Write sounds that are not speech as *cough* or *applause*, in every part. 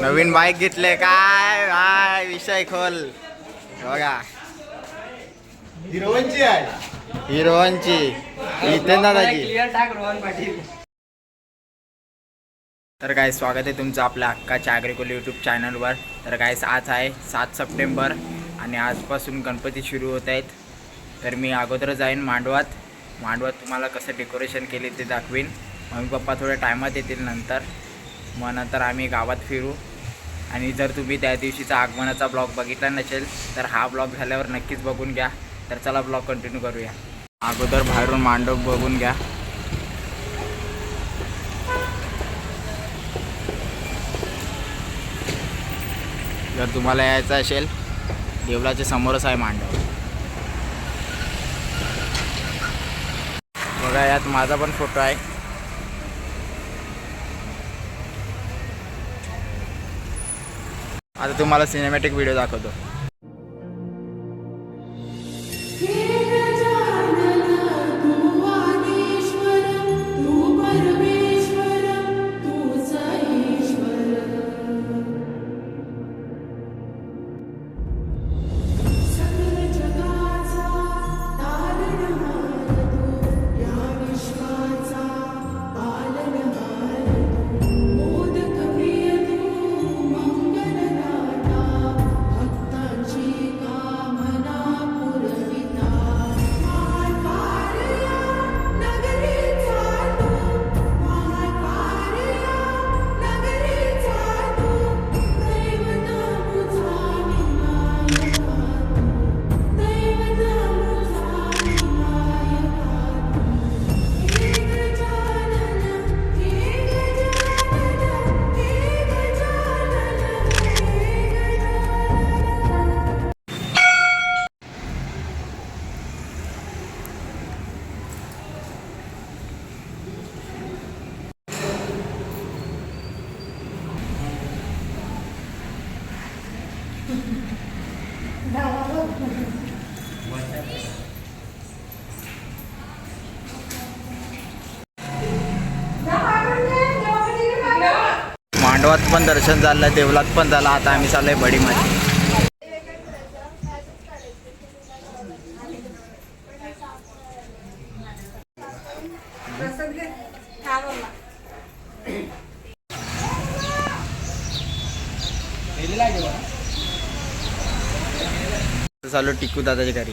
नवीन bike घेतले काय? काय विषय खोल. बघा. हिरोईनची आहे. हिरोची इथे दादाची रोहन पाटील. तर काय स्वागत आहे तुमचं आपल्या हक्काच्या ॲग्रिकोल यूट्यूब चॅनलवर तर काय आज आहे सात सप्टेंबर आणि आजपासून गणपती सुरू होत आहेत. तर मी अगोदर जाईन मांडवात. मांडवात तुम्हाला कसं डेकोरेशन केले ते दाखवीन. मम्मी पप्पा थोड्या टायमात येतील नंतर. मग नंतर आम्ही गावात फिरू. आणि जर तुम्ही त्या दिवशीचा आगमनाचा ब्लॉग बघितला नसेल तर हा ब्लॉग झाल्यावर नक्कीच बघून घ्या. तर चला ब्लॉग कंटिन्यू करूया. अगोदर बाहेरून मांडव बघून घ्या. जर तुम्हाला यायचं असेल देवळाच्या समोरच आहे मांडव. बघा यात माझा पण फोटो आहे. आता तुम्हाला सिनेमॅटिक व्हिडिओ दाखवतो. मांडवात पण दर्शन झालं देवळात पण झालं. आता आम्ही चाललोय बडीमध्ये चालू टिकू दादाच्या घरी.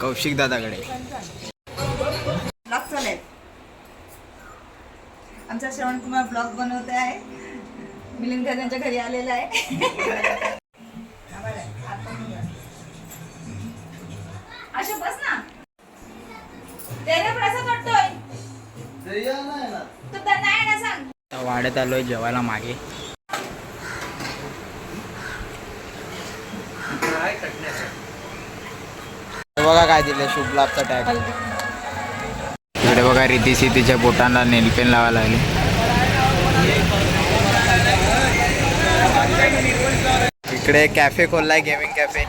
कौशिक दादाकडे. ब्लॉग चालेल आमचा श्रवण कुमार ब्लॉग बनवत आहे. मिलिंद घर त्यांच्या घरी आलेला आहे. अशा बस ना. पण असं वाटतोय. तू त्यांना आहे ना सांग. आता वाड्यात आलोय जेवायला मागे. बघा काय दिलं शुभ लाभचा टॅग इकडे बघा रिती सितीच्या बोटांना नेलपेन लावायला लागले. इकडे कॅफे खोललाय गेमिंग कॅफे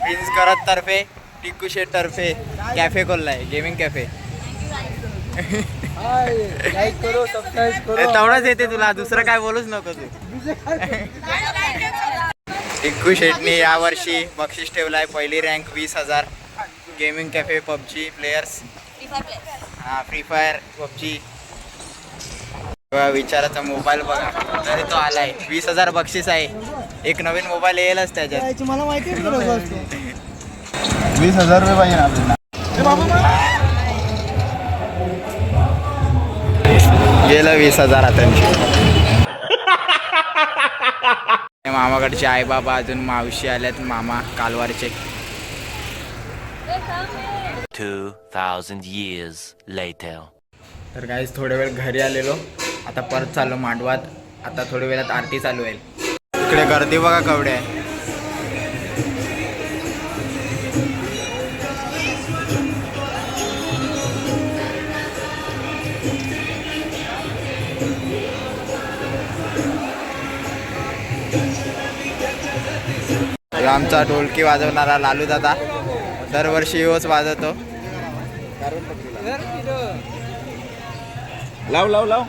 प्रिन्स करत तर्फे टिकू शेट तर्फे कॅफे खोललाय गेमिंग कॅफे तेवढंच येते तुला दुसरं काय बोलूच नको तू. *laughs* *laughs* टिक्कू शेटनी यावर्षी बक्षीस ठेवलाय. पहिली रँक वीस हजार. गेमिंग कॅफे पबजी प्लेयर्स हा फ्री फायर पबजी. विचाराचा मोबाईल बघा. तरी तो आलाय. वीस हजार बक्षीस आहे. एक नवीन मोबाईल येईलच त्याच्यात. मला माहिती वीस हजार रुपये पाहिजे ना आपल्याला. गेलं वीस हजार त्यांची मामाकडचे आई बाबा अजून मावशी आल्यात मामा कालवारचे. 2,000 years later. तर काहीच थोड्या वेळ घरी आलेलो. आता परत चाललो मांडवात. आता थोड्या वेळात आरती चालू होईल. इकडे गर्दी बघा कवडे. आहे ह्यो आमचा ढोलकी वाजवणारा लालू दादा दरवर्षी योच वाजवतो. लाव लाव लाव.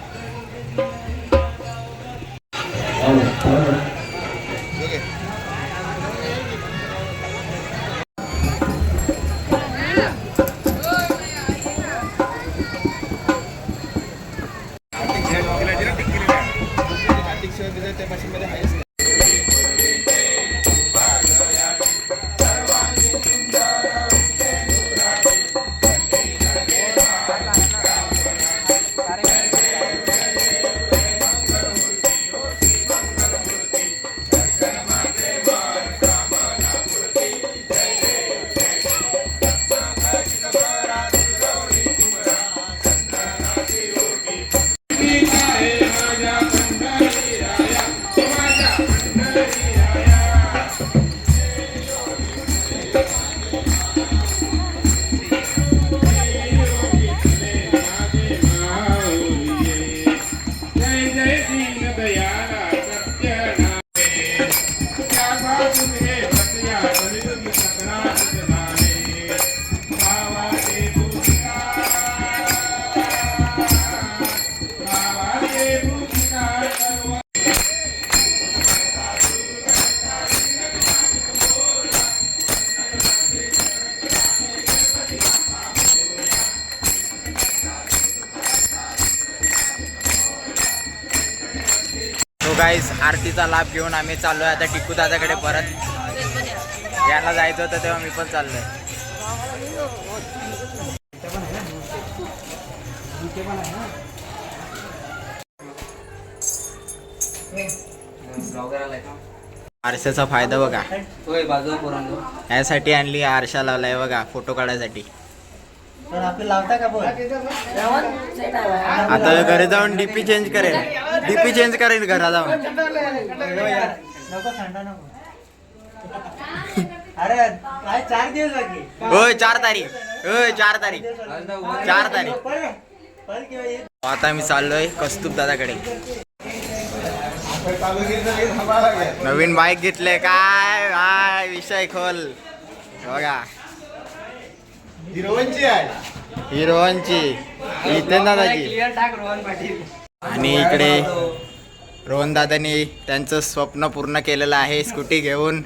तो आरतीचा लाभ घेऊन आम्ही चाललोय. आता टिकू दादाकडे परत. याला जायचं होतं तेव्हा मी पण चाललोय. आरशाचा फायदा बघा. यासाठी आणली आरशा लावलाय बघा फोटो काढायसाठी. तर आपले लावता का बोल? आता घरी जाऊन डीपी चेंज करेल डीपी चेंज करेल घरा जाऊन नको थंड नको. अरे काय चार दिवस बाकी? होय चार तारीख. होय चार तारीख. चार तारीख. आता मी चाललोय कस्तूप दादाकडे. नवीन बाईक घेतले काय? काय? विषय खोल. बघा. इथे दादाची टाक रोहन पाटील. आणि इकडे रोहन दादानी त्यांचं स्वप्न पूर्ण केलेलं आहे स्कूटी घेऊन.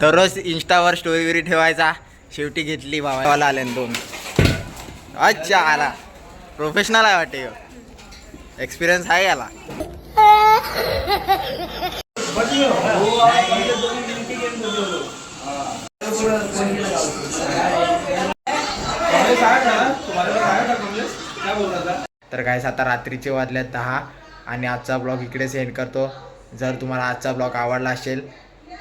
दररोज इंस्टावर स्टोरी विरी ठेवायचा. शेवटी घेतली भावाला आले दोन. अच्छा आला. प्रोफेशनल आहे वाटते एक्सपिरियन्स आहे याला. तर काय आता रात्रीचे वाजले दहा आणि आजचा ब्लॉग इकडेच सेंड करतो. जर तुम्हाला आजचा ब्लॉग आवडला असेल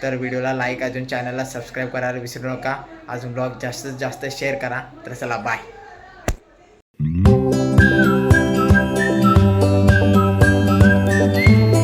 तर व्हिडिओला लाईक अजून चॅनलला सबस्क्राईब करायला विसरू नका. अजून ब्लॉग जास्तीत जास्त शेअर करा. तर चला बाय